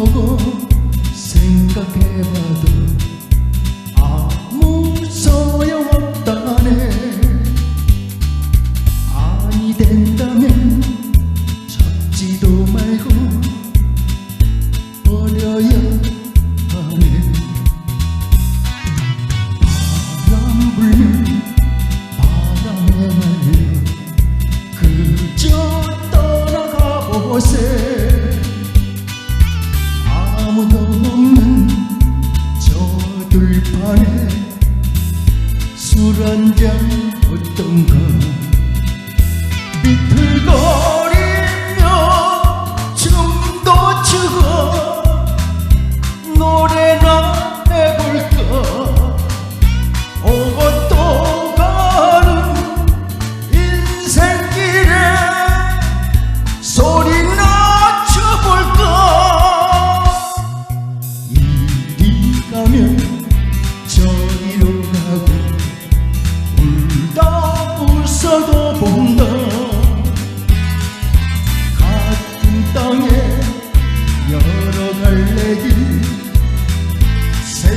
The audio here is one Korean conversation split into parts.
보고 생각해봐도 아무 소용없다네 아니 된다면 찾지도 말고 버려야 하네. 바람 불면 바람에 날려 그저 떠나가 보세 술 한 잔 어떤가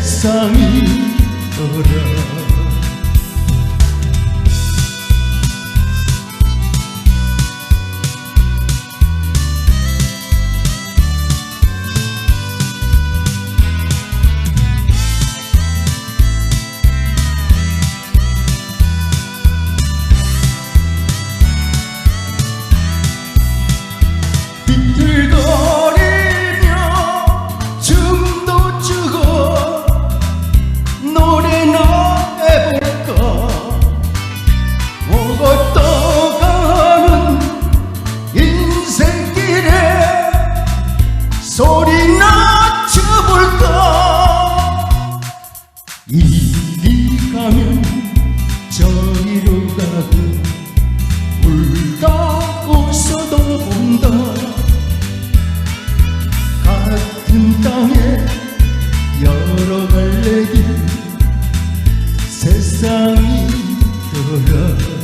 세상이더라 세상이 돌아.